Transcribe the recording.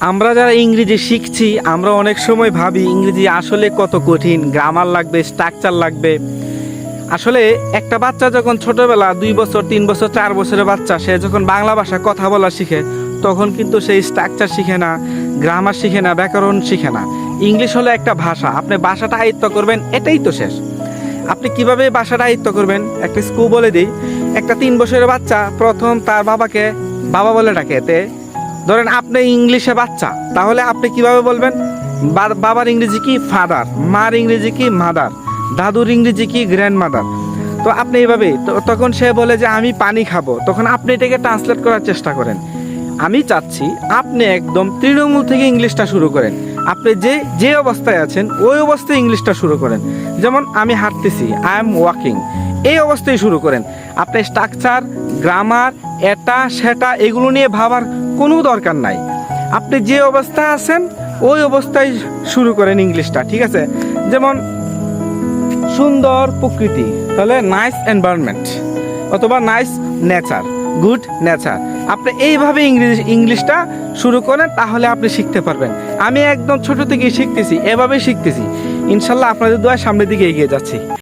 আমরা যারা ইংরেজি শিখছি, আমরা অনেক সময় ভাবি ইংরেজি আসলে কত কঠিন গ্রামার লাগবে স্ট্রাকচার লাগবে। আসলে একটা বাচ্চা যখন ছোটবেলা দুই বছর, তিন বছর, চার বছরের বাচ্চা, সে যখন বাংলা ভাষা কথা বলা শিখে, তখন কিন্তু সেই স্ট্রাকচার শিখে না গ্রামার শিখে না, ব্যাকরণ শিখে না। ইংলিশ হলো একটা ভাষা, আপনি ভাষাটা আয়ত্ত করবেন, এটাই তো শেষ। আপনি কীভাবে ভাষাটা আয়ত্ত করবেন? একটা স্কুল বলে দিই, একটা তিন বছরের বাচ্চা, প্রথম তার বাবাকে, বাবা বলে ডাকে এতে ধরেন আপনি ইংলিশে বাচ্চা, তাহলে আপনি কীভাবে বলবেন? বাবার ইংরেজি কি ফাদার মার ইংরেজি কি মাদার দাদুর ইংরেজি কি গ্র্যান্ড মাদার তো আপনি এইভাবে তখন সে বলে যে আমি পানি খাব, তখন আপনি এটাকে ট্রান্সলেট করার চেষ্টা করেন। আমি চাচ্ছি আপনি একদম তৃণমূল থেকে ইংলিশটা শুরু করেন। আপনি যে যে অবস্থায় আছেন, ওই অবস্থায় ইংলিশটা শুরু করেন। যেমন আমি হাঁটতেছি আই এম ওয়াকিং এই অবস্থায় শুরু করেন। আপনি স্ট্রাকচার গ্রামার এটা সেটা এগুলো নিয়ে ভাবার কোনো দরকার নাই। আপনি যে অবস্থায় আছেন, ওই অবস্থায় শুরু করেন ইংলিশটা, ঠিক আছে? যেমন, সুন্দর প্রকৃতি, তাহলে নাইস এনভায়রনমেন্ট অথবা নাইস নেচার গুড নেচার আপনি এইভাবে ইংরেজি ইংলিশটা শুরু করেন, তাহলে আপনি শিখতে পারবেন। আমি একদম ছোট থেকেই শিখতেছি, এভাবেই শিখতেছি। ইনশাল্লাহ আপনাদের দোয়া সামনের দিকে এগিয়ে যাচ্ছি।